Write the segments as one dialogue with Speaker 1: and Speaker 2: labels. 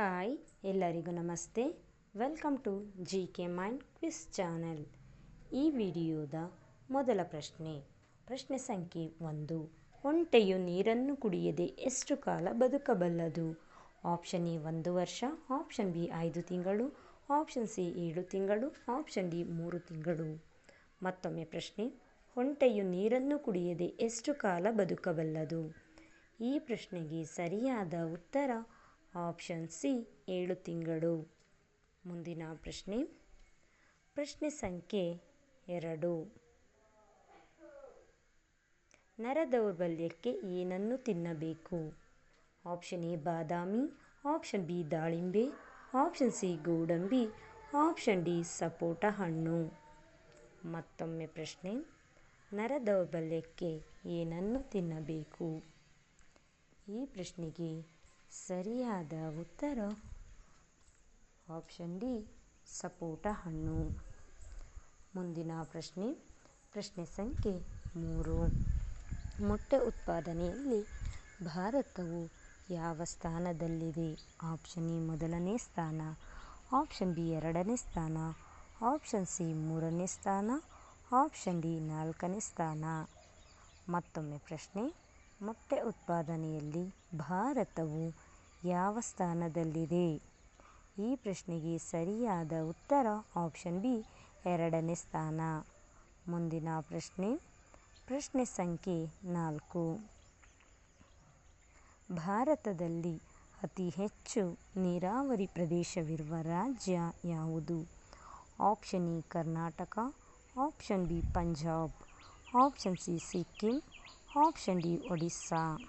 Speaker 1: Hi, ಎಲ್ಲರಿಗೂ ನಮಸ್ತೆ. Welcome to G K mind quiz channel. ಈ ವಿಡಿಯೋದ ಮೊದಲ ಪ್ರಶ್ನೆ. ಪ್ರಶ್ನೆ ಸಂಖ್ಯೆ ಒಂದು. ಒಂಟೆಯು ನೀರನ್ನು ಕುಡಿಯದೆ ಎಷ್ಟು ಕಾಲ ಬದುಕಬಲ್ಲದು? ಆಪ್ಷನ್ ಎ ಒಂದು ವರ್ಷ, ಆಪ್ಷನ್ ಬಿ ಐದು ತಿಂಗಳು, ಆಪ್ಷನ್ ಸಿ ಏಳು ತಿಂಗಳು, ಆಪ್ಷನ್ ಡಿ ಮೂರು ತಿಂಗಳು. ಮತ್ತೊಮ್ಮೆ ಪ್ರಶ್ನೆ. ಒಂಟೆಯು ನೀರನ್ನು ಕುಡಿಯದೆ ಎಷ್ಟು ಕಾಲ ಬದುಕಬಲ್ಲದು? ಈ ಪ್ರಶ್ನೆಗೆ ಸರಿಯಾದ ಉತ್ತರ ಆಪ್ಷನ್ ಸಿ, ಏಳು ತಿಂಗಳು. ಮುಂದಿನ ಪ್ರಶ್ನೆ. ಪ್ರಶ್ನೆ ಸಂಖ್ಯೆ ಎರಡು. ನರ ದೌರ್ಬಲ್ಯಕ್ಕೆ ಏನನ್ನು ತಿನ್ನಬೇಕು? ಆಪ್ಷನ್ ಎ, ಬಾದಾಮಿ. ಆಪ್ಷನ್ ಬಿ, ದಾಳಿಂಬೆ. ಆಪ್ಷನ್ ಸಿ, ಗೋಡಂಬಿ. ಆಪ್ಷನ್ ಡಿ, ಸಪೋಟ ಹಣ್ಣು. ಮತ್ತೊಮ್ಮೆ ಪ್ರಶ್ನೆ. ನರ ದೌರ್ಬಲ್ಯಕ್ಕೆ ಏನನ್ನು ತಿನ್ನಬೇಕು? ಈ ಪ್ರಶ್ನೆಗೆ ಸರಿಯಾದ ಉತ್ತರ? ಆಪ್ಷನ್ ಡಿ, ಸಪೋಟ ಹಣ್ಣು. ಮುಂದಿನ ಪ್ರಶ್ನೆ ಪ್ರಶ್ನೆ ಸಂಖ್ಯೆ ಮೂರು. ಮೊಟ್ಟೆ ಉತ್ಪಾದನೆಯಲ್ಲಿ ಭಾರತವು ಯಾವ ಸ್ಥಾನದಲ್ಲಿದೆ? ಆಪ್ಷನ್ ಎ, ಮೊದಲನೇ ಸ್ಥಾನ. ಆಪ್ಷನ್ ಬಿ, ಎರಡನೇ ಸ್ಥಾನ. ಆಪ್ಷನ್ ಸಿ, ಮೂರನೇ ಸ್ಥಾನ. ಆಪ್ಷನ್ ಡಿ, ನಾಲ್ಕನೇ ಸ್ಥಾನ. ಮತ್ತೊಮ್ಮೆ ಪ್ರಶ್ನೆ, ಮೊಟ್ಟೆ ಉತ್ಪಾದನೆಯಲ್ಲಿ ಭಾರತವು ಯಾವ ಸ್ಥಾನದಲ್ಲಿದೆ? ಈ ಪ್ರಶ್ನೆಗೆ ಸರಿಯಾದ ಉತ್ತರ ಆಪ್ಷನ್ ಬಿ, ಎರಡನೇ ಸ್ಥಾನ. ಮುಂದಿನ ಪ್ರಶ್ನೆ ಪ್ರಶ್ನೆ ಸಂಖ್ಯೆ ನಾಲ್ಕು. ಭಾರತದಲ್ಲಿ ಅತಿ ಹೆಚ್ಚು ನೀರಾವರಿ ಪ್ರದೇಶವಿರುವ ರಾಜ್ಯ ಯಾವುದು? Option A, Karnataka. Option B, Punjab. Option C, Sikkim. Option D, Odisha.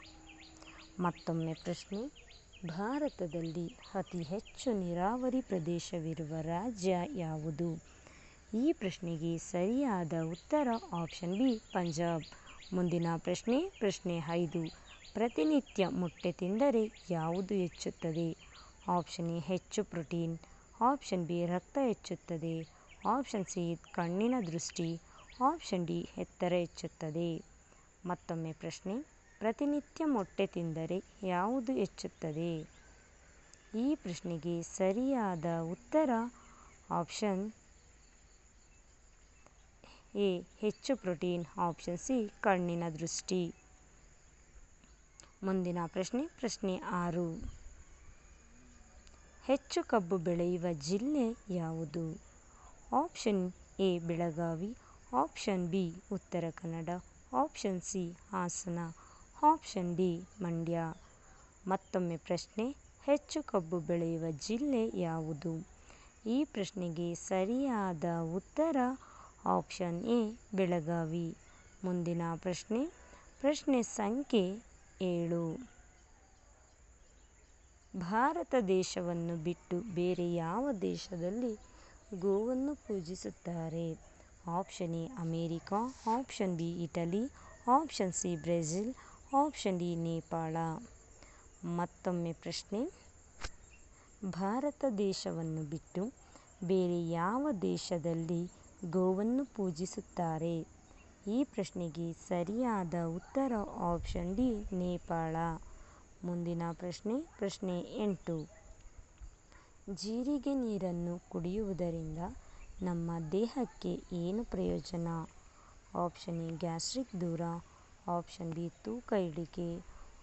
Speaker 1: ಮತ್ತೊಮ್ಮೆ ಪ್ರಶ್ನೆ ಭಾರತದಲ್ಲಿ ಅತಿ ಹೆಚ್ಚು ನೀರಾವರಿ ಪ್ರದೇಶವಿರುವ ರಾಜ್ಯ ಯಾವುದು? ಈ ಪ್ರಶ್ನೆಗೆ ಸರಿಯಾದ ಉತ್ತರ ಆಪ್ಷನ್ ಬಿ, ಪಂಜಾಬ್. ಮುಂದಿನ ಪ್ರಶ್ನೆ ಪ್ರಶ್ನೆ ಐದು. ಪ್ರತಿನಿತ್ಯ ಮೊಟ್ಟೆ ತಿಂದರೆ ಯಾವುದು ಹೆಚ್ಚುತ್ತದೆ? ಆಪ್ಷನ್ ಎ, ಹೆಚ್ಚು ಪ್ರೋಟೀನ್. ಆಪ್ಷನ್ ಬಿ, ರಕ್ತ ಹೆಚ್ಚುತ್ತದೆ. ಆಪ್ಷನ್ ಸಿ, ಕಣ್ಣಿನ ದೃಷ್ಟಿ. ಆಪ್ಷನ್ ಡಿ, ಎತ್ತರ ಹೆಚ್ಚುತ್ತದೆ. ಮತ್ತೊಮ್ಮೆ ಪ್ರಶ್ನೆ. ಪ್ರತಿನಿತ್ಯ ಮೊಟ್ಟೆ ತಿಂದರೆ ಯಾವುದು ಹೆಚ್ಚುತ್ತದೆ? ಈ ಪ್ರಶ್ನೆಗೆ ಸರಿಯಾದ ಉತ್ತರ ಆಪ್ಷನ್ ಎ, ಹೆಚ್ಚು ಪ್ರೋಟೀನ್, ಆಪ್ಷನ್ ಸಿ, ಕಣ್ಣಿನ ದೃಷ್ಟಿ. ಮುಂದಿನ ಪ್ರಶ್ನೆ ಪ್ರಶ್ನೆ ಆರು. ಹೆಚ್ಚು ಕಬ್ಬು ಬೆಳೆಯುವ ಜಿಲ್ಲೆ ಯಾವುದು? Option A, Belagavi, option B, Uttara Kannada, option C, Hassan. Option D, Mandya. ಮತ್ತೊಮ್ಮೆ ಪ್ರಶ್ನೆ, ಹೆಚ್ಚು ಕಬ್ಬು ಬೆಳೆಯುವ ಜಿಲ್ಲೆ ಯಾವುದು? ಈ ಪ್ರಶ್ನೆಗೆ ಸರಿಯಾದ ಉತ್ತರ ಆಪ್ಷನ್ ಎ, ಬೆಳಗಾವಿ. ಮುಂದಿನ ಪ್ರಶ್ನೆ ಪ್ರಶ್ನೆ ಸಂಖ್ಯೆ ಏಳು. ಭಾರತ ದೇಶವನ್ನು ಬಿಟ್ಟು ಬೇರೆ ಯಾವ ದೇಶದಲ್ಲಿ ಗೋವನ್ನು ಪೂಜಿಸುತ್ತಾರೆ? Option A, America. Option B, Italy. Option C, Brazil. Option D Nepal. ಮತ್ತೊಮ್ಮೆ ಪ್ರಶ್ನೆ. ಭಾರತ ದೇಶವನ್ನು ಬಿಟ್ಟು ಬೇರೆ ಯಾವ ದೇಶದಲ್ಲಿ ಗೋವನ್ನು ಪೂಜಿಸುತ್ತಾರೆ? ಈ ಪ್ರಶ್ನೆಗೆ ಸರಿಯಾದ ಉತ್ತರ ಆಪ್ಷನ್ ಡಿ ನೇಪಾಳ. ಮುಂದಿನ ಪ್ರಶ್ನೆ ಪ್ರಶ್ನೆ ಎಂಟು. ಜೀರಿಗೆ ನೀರನ್ನು ಕುಡಿಯುವುದರಿಂದ ನಮ್ಮ ದೇಹಕ್ಕೆ ಏನು ಪ್ರಯೋಜನ? ಆಪ್ಷನ್ ಎ, ಗ್ಯಾಸ್ಟ್ರಿಕ್ ದೂರ. ಆಪ್ಷನ್ ಬಿ ತೂಕ ಇಳಿಕೆ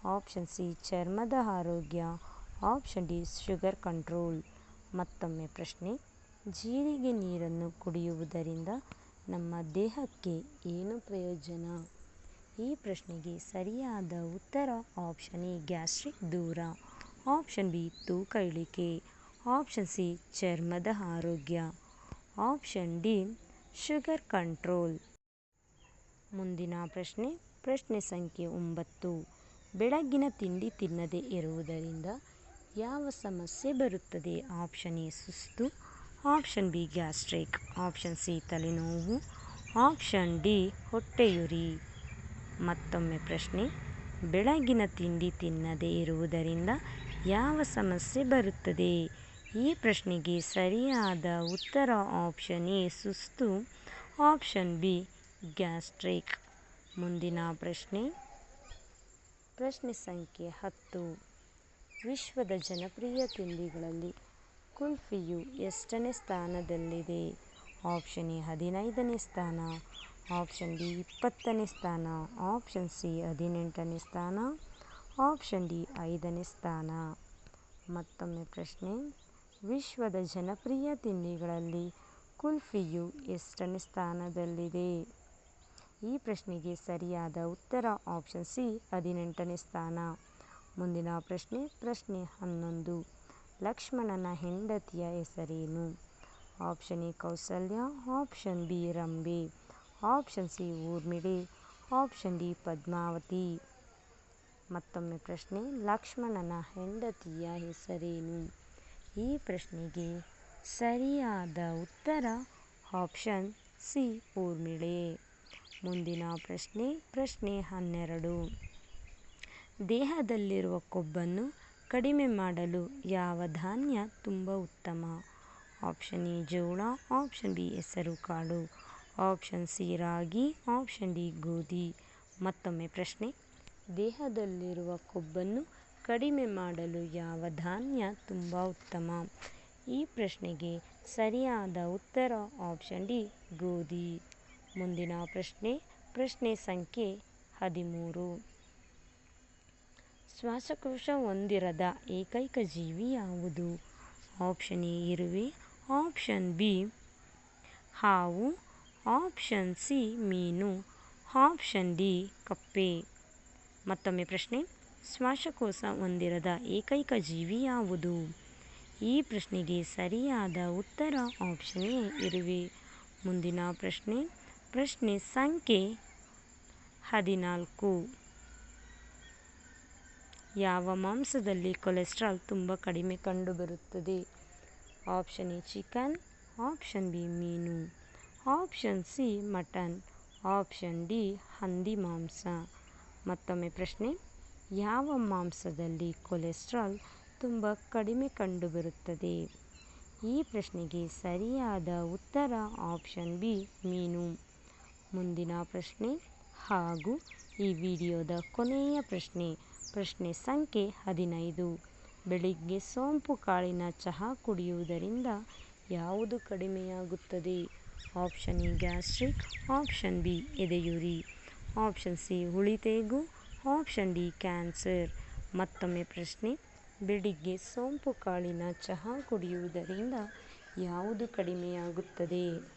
Speaker 1: ಆಪ್ಷನ್ ಸಿ ಚರ್ಮದ ಆರೋಗ್ಯ, ಆಪ್ಷನ್ ಡಿ ಶುಗರ್ ಕಂಟ್ರೋಲ್. ಮತ್ತೊಮ್ಮೆ ಪ್ರಶ್ನೆ, ಜೀರಿಗೆ ನೀರನ್ನು ಕುಡಿಯುವುದರಿಂದ ನಮ್ಮ ದೇಹಕ್ಕೆ ಏನು ಪ್ರಯೋಜನ? ಈ ಪ್ರಶ್ನೆಗೆ ಸರಿಯಾದ ಉತ್ತರ ಆಪ್ಷನ್ ಎ, ಗ್ಯಾಸ್ಟ್ರಿಕ್ ದೂರ. ಆಪ್ಷನ್ ಬಿ ತೂಕ ಇಳಿಕೆ ಆಪ್ಷನ್ ಸಿ, ಚರ್ಮದ ಆರೋಗ್ಯ. Option D, sugar control. ಮುಂದಿನ ಪ್ರಶ್ನೆ ಪ್ರಶ್ನೆ ಸಂಖ್ಯೆ ಒಂಬತ್ತು. ಬೆಳಗ್ಗಿನ ತಿಂಡಿ ತಿನ್ನದೇ ಇರುವುದರಿಂದ ಯಾವ ಸಮಸ್ಯೆ ಬರುತ್ತದೆ? ಆಪ್ಷನ್ ಎ, ಸುಸ್ತು. Option B, gastric. Option C, ತಲೆನೋವು. ಆಪ್ಷನ್ ಡಿ, ಹೊಟ್ಟೆಯುರಿ. ಮತ್ತೊಮ್ಮೆ ಪ್ರಶ್ನೆ. ಬೆಳಗಿನ ತಿಂಡಿ ತಿನ್ನದೇ ಇರುವುದರಿಂದ ಯಾವ ಸಮಸ್ಯೆ ಬರುತ್ತದೆ? ಈ ಪ್ರಶ್ನೆಗೆ ಸರಿಯಾದ ಉತ್ತರ ಆಪ್ಷನ್ ಎ, ಸುಸ್ತು. Option B, gastric. ಮುಂದಿನ ಪ್ರಶ್ನೆ. ಪ್ರಶ್ನೆ ಸಂಖ್ಯೆ ಹತ್ತು. ವಿಶ್ವದ ಜನಪ್ರಿಯ ತಿಂಡಿಗಳಲ್ಲಿ ಕುಲ್ಫಿಯು ಎಷ್ಟನೇ ಸ್ಥಾನದಲ್ಲಿದೆ? ಆಪ್ಷನ್ ಎ ಹದಿನೈದನೇ ಸ್ಥಾನ, ಆಪ್ಷನ್ ಬಿ ಇಪ್ಪತ್ತನೇ ಸ್ಥಾನ, ಆಪ್ಷನ್ ಸಿ ಹದಿನೆಂಟನೇ ಸ್ಥಾನ, ಆಪ್ಷನ್ ಡಿ ಐದನೇ ಸ್ಥಾನ. ಮತ್ತೊಮ್ಮೆ ಪ್ರಶ್ನೆ. ವಿಶ್ವದ ಜನಪ್ರಿಯ ತಿಂಡಿಗಳಲ್ಲಿ ಕುಲ್ಫಿಯು ಎಷ್ಟನೇ ಸ್ಥಾನದಲ್ಲಿದೆ? ಈ ಪ್ರಶ್ನೆಗೆ ಸರಿಯಾದ ಉತ್ತರ ಆಪ್ಷನ್ ಸಿ ಹದಿನೆಂಟನೇ ಸ್ಥಾನ. ಮುಂದಿನ ಪ್ರಶ್ನೆ ಪ್ರಶ್ನೆ ಹನ್ನೊಂದು. ಲಕ್ಷ್ಮಣನ ಹೆಂಡತಿಯ ಹೆಸರೇನು? Option A Kausalya option B Rambhe. Option C ಊರ್ಮಿಡೆ option D Padmavati. ಮತ್ತೊಮ್ಮೆ ಪ್ರಶ್ನೆ, ಲಕ್ಷ್ಮಣನ ಹೆಂಡತಿಯ ಹೆಸರೇನು? ಈ ಪ್ರಶ್ನೆಗೆ ಸರಿಯಾದ ಉತ್ತರ ಆಪ್ಷನ್ ಸಿ ಊರ್ಮಿಳೆ. ಮುಂದಿನ ಪ್ರಶ್ನೆ ಪ್ರಶ್ನೆ ಹನ್ನೆರಡು. ದೇಹದಲ್ಲಿರುವ ಕೊಬ್ಬನ್ನು ಕಡಿಮೆ ಮಾಡಲು ಯಾವ ಧಾನ್ಯ ತುಂಬ ಉತ್ತಮ? ಆಪ್ಷನ್ ಎ ಜೋಳ, ಆಪ್ಷನ್ ಬಿ ಹೆಸರು ಕಾಳು ಆಪ್ಷನ್ ಸಿ ರಾಗಿ, ಆಪ್ಷನ್ ಡಿ ಗೋಧಿ. ಮತ್ತೊಮ್ಮೆ ಪ್ರಶ್ನೆ. ದೇಹದಲ್ಲಿರುವ ಕೊಬ್ಬನ್ನು ಕಡಿಮೆ ಮಾಡಲು ಯಾವ ಧಾನ್ಯ ತುಂಬ ಉತ್ತಮ? ಈ ಪ್ರಶ್ನೆಗೆ ಸರಿಯಾದ ಉತ್ತರ ಆಪ್ಷನ್ ಡಿ ಗೋಧಿ. ಮುಂದಿನ ಪ್ರಶ್ನೆ ಪ್ರಶ್ನೆ ಸಂಖ್ಯೆ ಹದಿಮೂರು. ಶ್ವಾಸಕೋಶ ಹೊಂದಿರದ ಏಕೈಕ ಜೀವಿ ಯಾವುದು? ಆಪ್ಷನ್ ಎ ಇರುವೆ, ಆಪ್ಷನ್ ಬಿ ಹಾವು, ಆಪ್ಷನ್ ಸಿ ಮೀನು, ಆಪ್ಷನ್ ಡಿ ಕಪ್ಪೆ. ಮತ್ತೊಮ್ಮೆ ಪ್ರಶ್ನೆ, ಶ್ವಾಸಕೋಶ ಹೊಂದಿರದ ಏಕೈಕ ಜೀವಿ ಯಾವುದು? ಈ ಪ್ರಶ್ನೆಗೆ ಸರಿಯಾದ ಉತ್ತರ ಆಪ್ಷನ್ ಎ ಇರುವೆ. ಮುಂದಿನ ಪ್ರಶ್ನೆ ಪ್ರಶ್ನೆ ಸಂಖ್ಯೆ ಹದಿನಾಲ್ಕು. ಯಾವ ಮಾಂಸದಲ್ಲಿ ಕೊಲೆಸ್ಟ್ರಾಲ್ ತುಂಬ ಕಡಿಮೆ ಕಂಡುಬರುತ್ತದೆ? Option A chicken, option B ಮೀನು, option C mutton, option D ಹಂದಿ ಮಾಂಸ. ಮತ್ತೊಮ್ಮೆ ಪ್ರಶ್ನೆ, ಯಾವ ಮಾಂಸದಲ್ಲಿ ಕೊಲೆಸ್ಟ್ರಾಲ್ ತುಂಬ ಕಡಿಮೆ ಕಂಡುಬರುತ್ತದೆ? ಈ ಪ್ರಶ್ನೆಗೆ ಸರಿಯಾದ ಉತ್ತರ ಆಪ್ಷನ್ ಬಿ ಮೀನು. ಮುಂದಿನ ಪ್ರಶ್ನೆ ಹಾಗೂ ಈ ವಿಡಿಯೋದ ಕೊನೆಯ ಪ್ರಶ್ನೆ. ಪ್ರಶ್ನೆ ಸಂಖ್ಯೆ ಹದಿನೈದು. ಬೆಳಿಗ್ಗೆ ಸೋಂಪು ಕಾಳಿನ ಚಹಾ ಕುಡಿಯುವುದರಿಂದ ಯಾವುದು ಕಡಿಮೆಯಾಗುತ್ತದೆ? Option A gastric, option B ಎದೆಯುರಿ. Option C ಹುಳಿತೇಗು, ಆಪ್ಷನ್ ಡಿ ಕ್ಯಾನ್ಸರ್. ಮತ್ತೊಮ್ಮೆ ಪ್ರಶ್ನೆ, ಬೆಳಿಗ್ಗೆ ಸೋಂಪು ಕಾಳಿನ ಚಹಾ ಕುಡಿಯುವುದರಿಂದ ಯಾವುದು ಕಡಿಮೆಯಾಗುತ್ತದೆ?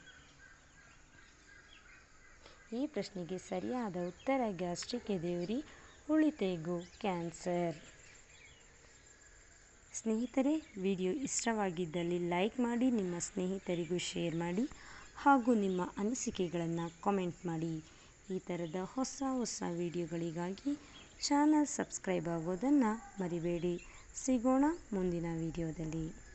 Speaker 1: ಈ ಪ್ರಶ್ನೆಗೆ ಸರಿಯಾದ ಉತ್ತರ ಗ್ಯಾಸ್ಟ್ರಿಕ್ ಎದೆಯುರಿ, ಉಳಿತೆಗು ಕ್ಯಾನ್ಸರ್. ಸ್ನೇಹಿತರೆ, ವಿಡಿಯೋ ಇಷ್ಟವಾಗಿದ್ದಲ್ಲಿ ಲೈಕ್ ಮಾಡಿ, ನಿಮ್ಮ ಸ್ನೇಹಿತರಿಗೂ ಶೇರ್ ಮಾಡಿ, ಹಾಗೂ ನಿಮ್ಮ ಅನಿಸಿಕೆಗಳನ್ನು ಕಾಮೆಂಟ್ ಮಾಡಿ. ಈ ಥರದ ಹೊಸ ಹೊಸ ವಿಡಿಯೋಗಳಿಗಾಗಿ ಚಾನಲ್ ಸಬ್ಸ್ಕ್ರೈಬ್ ಆಗೋದನ್ನು ಮರಿಬೇಡಿ. ಸಿಗೋಣ ಮುಂದಿನ ವಿಡಿಯೋದಲ್ಲಿ.